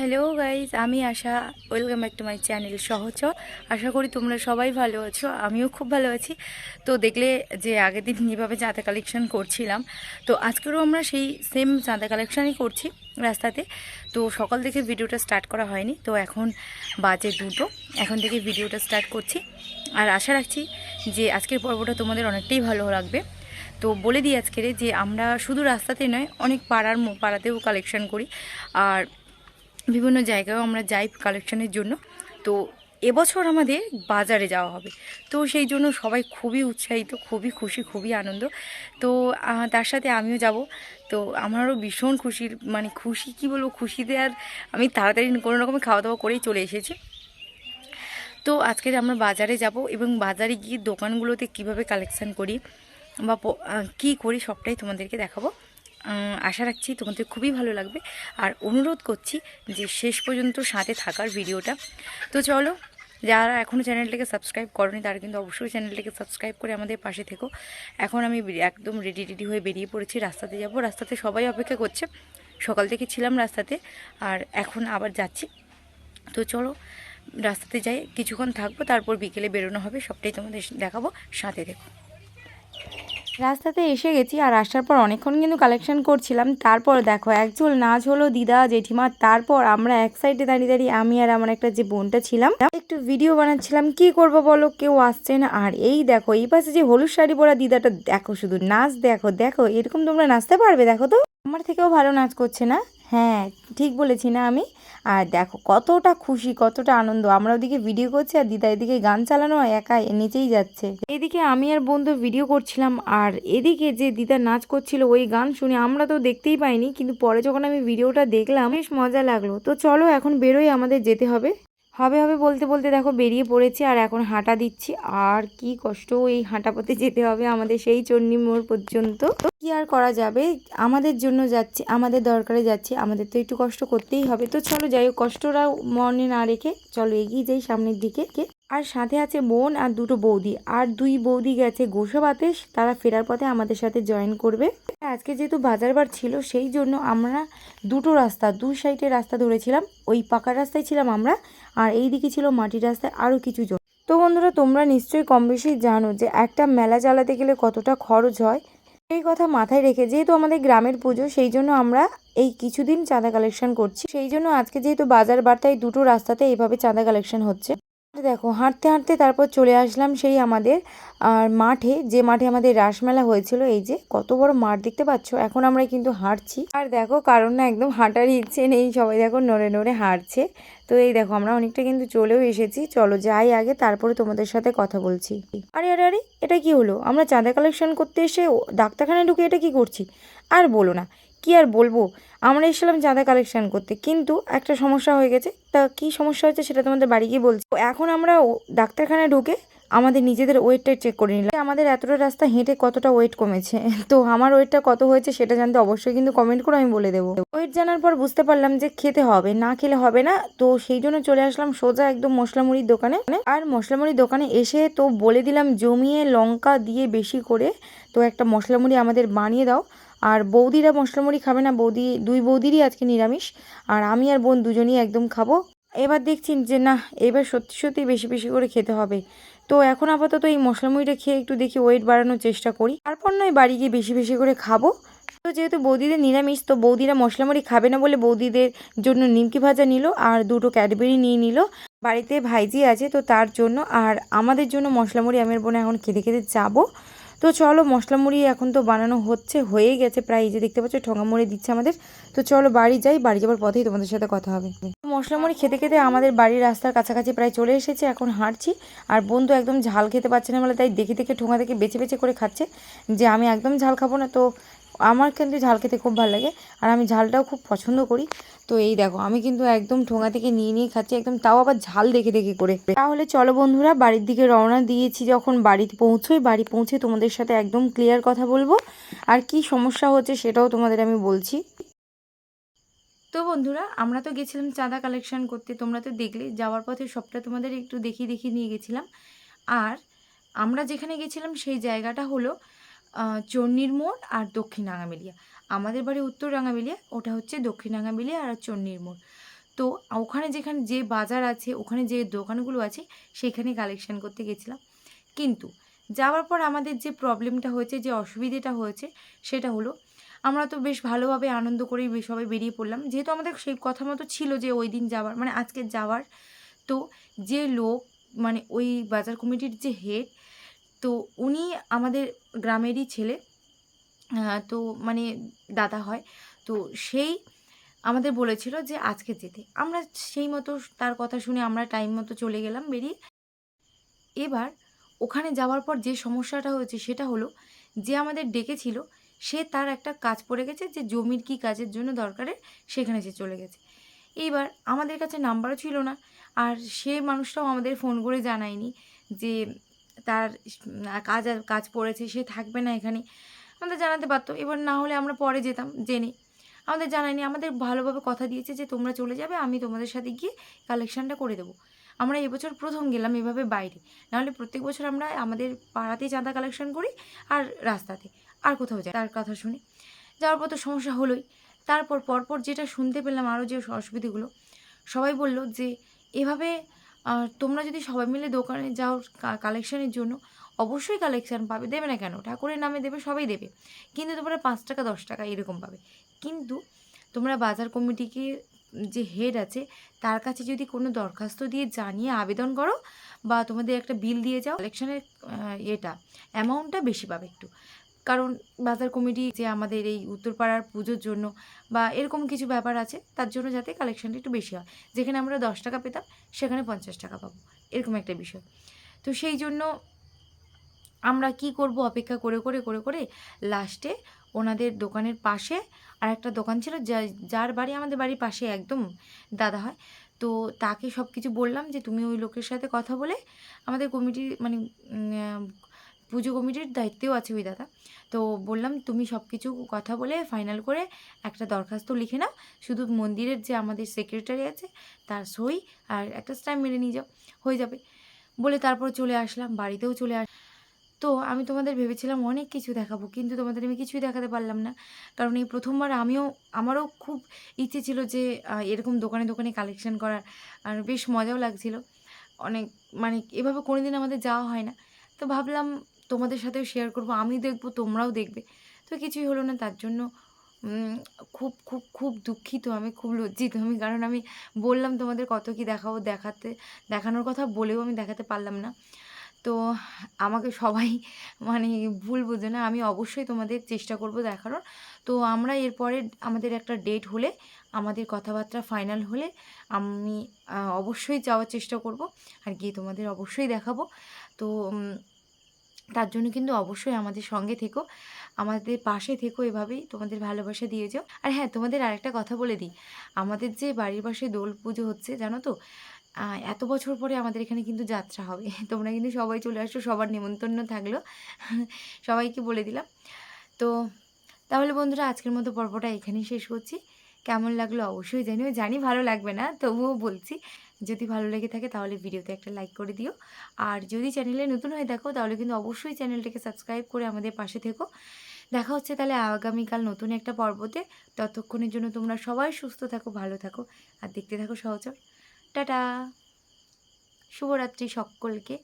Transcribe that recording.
Hello guys আমি Asha welcome back to my channel সহজ। আশা করি তোমরা সবাই ভালো আছো, আমিও খুব ভালো আছি। তো দেখলে যে আগের দিন যেভাবে চাঁদা কালেকশন করছিলাম, তো আজকেরও আমরা সেই সেম চাঁদা কালেকশানই করছি রাস্তাতে। তো সকাল থেকে ভিডিওটা স্টার্ট করা হয়নি, তো এখন বাজে দুটো। এখন থেকে ভিডিওটা স্টার্ট করছি। আর আশা রাখছি যে আজকের পর্বটা তোমাদের অনেকটাই ভালো লাগবে। তো বলে দিই আজকের যে আমরা শুধু রাস্তাতে নয়, অনেক পাড়ার পাড়াতেও কালেকশন করি। আর বিভিন্ন জায়গায়ও আমরা যাই কালেকশনের জন্য। তো এবছর আমাদের বাজারে যাওয়া হবে। তো সেই জন্য সবাই খুবই উৎসাহিত, খুবই খুশি, খুবই আনন্দ। তো তার সাথে আমিও যাব। তো আমারও ভীষণ খুশির মানে খুশি কি বলব? খুশিতে আর আমি তাড়াতাড়ি কোনো রকমের খাওয়া দাওয়া করেই চলে এসেছি। তো আজকে আমরা বাজারে যাব এবং বাজারে গিয়ে দোকানগুলোতে কীভাবে কালেকশান করি বা কী করি সবটাই তোমাদেরকে দেখাবো। আশা রাখছি তোমাদের খুবই ভালো লাগবে। আর অনুরোধ করছি যে শেষ পর্যন্ত সাথে থাকার ভিডিওটা। তো চলো, যারা এখনও চ্যানেলটাকে সাবস্ক্রাইব করনি, তারা কিন্তু অবশ্যই চ্যানেলটাকে সাবস্ক্রাইব করে আমাদের পাশে থেকো। এখন আমি একদম রেডি রেডি হয়ে বেরিয়ে পড়েছি, রাস্তাতে যাব। রাস্তাতে সবাই অপেক্ষা করছে। সকাল থেকে ছিলাম রাস্তাতে, আর এখন আবার যাচ্ছি। তো চলো, রাস্তাতে যাই, কিছুক্ষণ থাকব, তারপর বিকেলে বেরোনো হবে, সবটাই তোমাদের দেখাবো, সাথে দেখো রাস্তাতে এসে গেছি আর আসার পর অনেকক্ষণ কিন্তু কালেকশন করছিলাম। তারপর দেখো একচুল নাচ হলো দিদা, জেঠিমা, তারপর আমরা এক সাইডে দাঁড়িয়ে দাঁড়িয়ে আমি আর আমার একটা যে বোনটা ছিলাম, একটু ভিডিও বানাচ্ছিলাম। কি করব বলো? কেউ আসছে না। আর এই দেখো, এই পাশে যে হলুদ শাড়ি পরা দিদাটা, দেখো শুধু নাচ, দেখো দেখো, এরকম তোমরা নাচতে পারবে, দেখো তো? আমার থেকেও ভালো নাচ করছে না? হ্যাঁ ঠিক বলেছি না আমি। আর দেখো, কতটা খুশি, কতটা আনন্দ। আমরা ওদিকে ভিডিও করছি আর দিদা এদিকে গান চালানো একা নিচেই যাচ্ছে। এদিকে আমি আর বন্ধু ভিডিও করছিলাম আর এদিকে যে দিদা নাচ করছিল, ওই গান শুনে আমরা তো দেখতেই পাইনি, কিন্তু পরে যখন আমি ভিডিওটা দেখলাম, বেশ মজা লাগল। তো চলো এখন বেরোই, আমাদের যেতে হবে। হবে হবে বলতে বলতে দেখো বেরিয়ে পড়েছি আর এখন হাঁটা দিচ্ছি। আর কি কষ্ট, এই হাঁটা পথে যেতে হবে আমাদের সেই চন্ডী মোড় পর্যন্ত। কি আর করা যাবে? আমাদের জন্য যাচ্ছি, আমাদের দরকারে যাচ্ছি, আমাদের তো একটু কষ্ট করতেই হবে। তো চলো যাই হোক, কষ্টটা মনে না রেখে চলো এগিয়ে যাই সামনের দিকে। আর সাথে আছে বোন আর দুটো বৌদি। আর দুই বৌদি গেছে গোসাবাতে, তারা ফেরার পথে আমাদের সাথে জয়েন করবে। আজকে যেহেতু বাজার বার ছিল, সেই জন্য আমরা দুটো রাস্তা দুই সাইডে রাস্তা ধরেছিলাম। ওই পাকা রাস্তায় ছিলাম আমরা, আর এই দিকে ছিল মাটির রাস্তায় আরও কিছু জন তো বন্ধুরা, তোমরা নিশ্চয়ই কম বেশি জানো যে একটা মেলা চালাতে গেলে কতটা খরচ হয়। এই কথা মাথায় রেখে যেহেতু আমাদের গ্রামের পুজো, সেই জন্য আমরা এই কিছুদিন চাঁদা কালেকশন করছি। সেই জন্য আজকে যেহেতু বাজার বার্তায় দুটো রাস্তাতে এইভাবে চাঁদা কালেকশন হচ্ছে। দেখো, হাঁটতে হাঁটতে তারপর চলে আসলাম সেই আমাদের, আর মাঠে, যে মাঠে আমাদের রাসমেলা হয়েছিল, এই যে কত বড় মাঠ দেখতে পাচ্ছ? এখন আমরা কিন্তু হাঁটছি। আর দেখো, কারণ না একদম হাঁটার ইচ্ছে নেই, সবাই দেখো নড়ে নড়ে হাঁটছে। তো এই দেখো, আমরা অনেকটা কিন্তু চলেও এসেছি। চলো যাই আগে, তারপরে তোমাদের সাথে কথা বলছি। আরে আরে আরে, এটা কি হলো? আমরা চাঁদা কালেকশন করতে এসে ডাক্তারখানায় ঢুকে এটা কি করছি? আর বলো না কি আর বলব? আমরা এসেছিলাম চাঁদা কালেকশন করতে। কিন্তু একটা সমস্যা হয়ে গেছে। তা কি সমস্যা হয়েছে সেটা তোমাদের বাড়ি গিয়ে বলছি। এখন আমরা ডাক্তারখানায় ঢুকে আমাদের নিজেদের ওয়েটটা চেক করে নিলাম। আমাদের এতটা রাস্তা হেঁটে কতটা ওয়েট কমেছে? তো আমার ওয়েটটা কত হয়েছে সেটা জানতে অবশ্যই কিন্তু কমেন্ট করে আমি বলে দেবো। ওয়েট জানার পর বুঝতে পারলাম যে খেতে হবে, না খেলে হবে না। তো সেই জন্য চলে আসলাম সোজা একদম মশলা মুড়ির দোকানে। আর মশলা মুড়ির দোকানে এসে তো বলে দিলাম, জমিয়ে লঙ্কা দিয়ে বেশি করে তো একটা মশলা মুড়ি আমাদের বানিয়ে দাও। আর বৌদিরা মশলা মুড়ি খাবে না, বৌদি, দুই বৌদিরই আজকে নিরামিষ, আর আমি আর বোন দুজনই একদম খাব। এবার দেখছি যে না, এবার সত্যি সত্যি বেশি বেশি করে খেতে হবে। তো এখন আপাতত এই মশলা মুড়িটা খেয়ে একটু দেখি ওয়েট বাড়ানোর চেষ্টা করি। তারপর নয় বাড়ি গিয়ে বেশি বেশি করে খাব। তো যেহেতু বৌদিদের নিরামিষ, তো বৌদিরা মশলা মুড়ি খাবে না বলে বৌদিদের জন্য নিমকি ভাজা নিল আর দুটো ক্যাডবেরি নিয়ে নিল। বাড়িতে ভাইজি আছে, তো তার জন্য আর আমাদের জন্য মশলা মুড়ি আমের বোনে এখন খেতে খেতে যাব। তো চলো মশলা মুড়ি এখন তো বানানো হচ্ছে হয়ে গেছে প্রায়, এই যে দেখতে পাচ্ছ ঠোঙা মুড়ি দিচ্ছে আমাদের। তো চলো বাড়ি যাই, বাড়ি যাওয়ার পথেই তোমাদের সাথে কথা হবে। মশলা মুড়ি খেতে খেতে আমাদের বাড়ির রাস্তার কাছাকাছি প্রায় চলে এসেছে, এখন হাঁটছি। আর বন্ধু একদম ঝাল খেতে পারছে না বলে তাই দেখে দেখে ঠোঙা থেকে বেছে বেছে করে খাচ্ছে, যে আমি একদম ঝাল খাব না, তো আমার কিন্তু ঝাল খেতে খুব ভালো লাগে, আর আমি ঝালটাও খুব পছন্দ করি। তো এই দেখো, আমি কিন্তু একদম ঠোঙা থেকে নিয়ে নিয়ে খাচ্ছি, একদম তাও আবার ঝাল দেখে দেখে করে। তাহলে চলো বন্ধুরা, বাড়ির দিকে রওনা দিয়েছি যখন বাড়িতে পৌঁছোই, বাড়ি পৌঁছে তোমাদের সাথে একদম ক্লিয়ার কথা বলব। আর কি সমস্যা হচ্ছে সেটাও তোমাদের আমি বলছি। তো বন্ধুরা, আমরা তো গেছিলাম চাঁদা কালেকশন করতে, তোমরা তো দেখলে, যাওয়ার পথে সবটা তোমাদের একটু দেখিয়ে দেখিয়ে নিয়ে গেছিলাম। আর আমরা যেখানে গেছিলাম সেই জায়গাটা হলো চণ্ডীর মোড় আর দক্ষিণ রাঙামেলিয়া আমাদের বাড়ি উত্তর রাঙামেলিয়া ওটা হচ্ছে দক্ষিণ রাঙামেলিয়া আর চণ্ডীর মোড়। তো ওখানে যেখানে যে বাজার আছে, ওখানে যে দোকানগুলো আছে, সেখানে কালেকশান করতে গেছিলাম। কিন্তু যাওয়ার পর আমাদের যে প্রবলেমটা হয়েছে, যে অসুবিধেটা হয়েছে, সেটা হলো আমরা তো বেশ ভালোভাবে আনন্দ করেই সবাই বেরিয়ে পড়লাম। যেহেতু আমাদের সেই কথা মতো ছিল যে ওই দিন যাওয়ার মানে আজকে যাওয়ার, তো যে লোক মানে ওই বাজার কমিটির যে হেড তো উনি আমাদের গ্রামেরই ছেলে তো মানে দাদা হয়। তো সেই আমাদের বলেছিল যে আজকে যেতে। আমরা সেই মতো তার কথা শুনে আমরা টাইম মতো চলে গেলাম বেরিয়ে। এবার ওখানে যাওয়ার পর যে সমস্যাটা হয়েছে সেটা হলো যে আমাদের ডেকেছিল, সে তার একটা কাজ পড়ে গেছে যে জমির কি কাজের জন্য দরকারে সেখানে সে চলে গেছে। এইবার আমাদের কাছে নাম্বারও ছিল না, আর সে মানুষটাও আমাদের ফোন করে জানায়নি যে তার কাজ কাজ পড়েছে, সে থাকবে না এখানে। আমাদের জানাতে পারতো এবার না হলে আমরা পরে যেতাম, জেনে। আমাদের জানায়নি আমাদের ভালোভাবে কথা দিয়েছে যে, তোমরা চলে যাবে, আমি তোমাদের সাথে গিয়ে কালেকশানটা করে দেবো। আমরা এবছর প্রথম গেলাম এভাবে বাইরে। নাহলে প্রত্যেক বছর আমরা আমাদের পাড়াতেই চাঁদা কালেকশন করি আর রাস্তাতে। আর কোথাও যাই তার কথা শুনে। যাওয়ার পর তো সমস্যা হলোই। তারপর পরপর যেটা শুনতে পেলাম আরও যে অসুবিধেগুলো, সবাই বলল যে, এভাবে আহ, তোমরা যদি সবাই মিলে দোকানে যাও কালেকশনের জন্য অবশ্যই কালেকশন পাবে। দেবে না কেন? ঠাকুরের নামে দেবে সবাই দেবে। কিন্তু তোমরা পাঁচ টাকা দশ টাকা এরকম পাবে। কিন্তু তোমরা বাজার কমিটিকে যে হেড আছে তার কাছে যদি কোনো দরখাস্ত দিয়ে জানিয়ে আবেদন করো বা তোমাদের একটা বিল দিয়ে যাও কালেকশনের এটা অ্যামাউন্টটা বেশি পাবে একটু। কারণ বাজার কমিটি যে আমাদের এই উত্তরপাড়ার পুজোর জন্য বা এরকম কিছু ব্যাপার আছে, তার জন্য যাতে কালেকশনটা একটু বেশি হয়। যেখানে আমরা দশ টাকা পেতাম, সেখানে পঞ্চাশ টাকা পাবো, এরকম একটা বিষয়। তো সেই জন্য আমরা কি করব অপেক্ষা করে করে করে করে লাস্টে ওনাদের দোকানের পাশে আর একটা দোকান ছিল যার বাড়ি আমাদের বাড়ির পাশে একদম দাদা হয়। তো তাকে সব কিছু বললাম যে, তুমি ওই লোকের সাথে কথা বলে আমাদের কমিটির মানে পুজো কমিটির দায়িত্বেও আছে ওই দাদা। তো বললাম, তুমি সব কিছু কথা বলে ফাইনাল করে একটা দরখাস্ত লিখে নাও। শুধু মন্দিরের যে আমাদের সেক্রেটারি আছে, তার সই আর একটা স্ট্যাম্প মেরে নিয়ে যাও। হয়ে যাবে। বলে তারপর চলে আসলাম, বাড়িতেও চলে আস, তো আমি তোমাদের ভেবেছিলাম অনেক কিছু দেখাবো, কিন্তু তোমাদের আমি কিছুই দেখাতে পারলাম না। কারণ এই প্রথমবার আমিও, আমারও খুব ইচ্ছে ছিল যে এরকম দোকানে দোকানে কালেকশন করার। আর বেশ মজাও লাগছিল। অনেক মানে এভাবে কোনোদিন আমাদের যাওয়া হয় না। তো ভাবলাম তোমাদের সাথেও শেয়ার করব, আমি দেখব, তোমরাও দেখবে। তো কিছুই হলো না, তার জন্য খুব খুব খুব দুঃখিত, আমি খুব লজ্জিত। আমি, কারণ আমি বললাম তোমাদের কত কি দেখাবো, দেখাতে, দেখানোর কথা বলেও আমি দেখাতে পারলাম না। তো আমাকে সবাই মানে ভুল বোঝে না, আমি অবশ্যই তোমাদের চেষ্টা করব দেখানোর। তো আমরা এরপরে আমাদের একটা ডেট হলে, আমাদের কথাবার্তা ফাইনাল হলে, আমি অবশ্যই যাওয়ার চেষ্টা করব, আর গিয়ে তোমাদের অবশ্যই দেখাবো। তো তার জন্য কিন্তু অবশ্যই আমাদের সঙ্গে থেকো, আমাদের পাশে থেকো এভাবেই তোমাদের ভালোবাসা দিয়ে যাও। আর হ্যাঁ তোমাদের আরেকটা কথা বলে দিই, আমাদের যে বাড়ির পাশে দোল পুজো হচ্ছে, জানো তো? এত বছর পরে আমাদের এখানে কিন্তু যাত্রা হবে। তোমরা কিন্তু সবাই চলে আসছো সবার নিমন্ত্রণ থাকল। সবাইকে বলে দিলাম। তো তাহলে বন্ধুরা, আজকের মতো পর্বটা এখানেই শেষ করছি। কেমন লাগল অবশ্যই জানিও। জানি ভালো লাগবে না, তবুও বলছি। যদি ভালো লেগে থাকে তাহলে ভিডিওতে একটা লাইক করে দিও। আর যদি চ্যানেলে নতুন হয়ে দেখো তাহলে কিন্তু অবশ্যই চ্যানেলটাকে সাবস্ক্রাইব করে আমাদের পাশে থেকো। দেখা হচ্ছে তাহলে আগামীকাল নতুন একটা পর্বতে। ততক্ষণের জন্য তোমরা সবাই সুস্থ থাকো, ভালো থাকো, আর দেখতে থাকো সহচর টাটা! শুভরাত্রি সকলকে।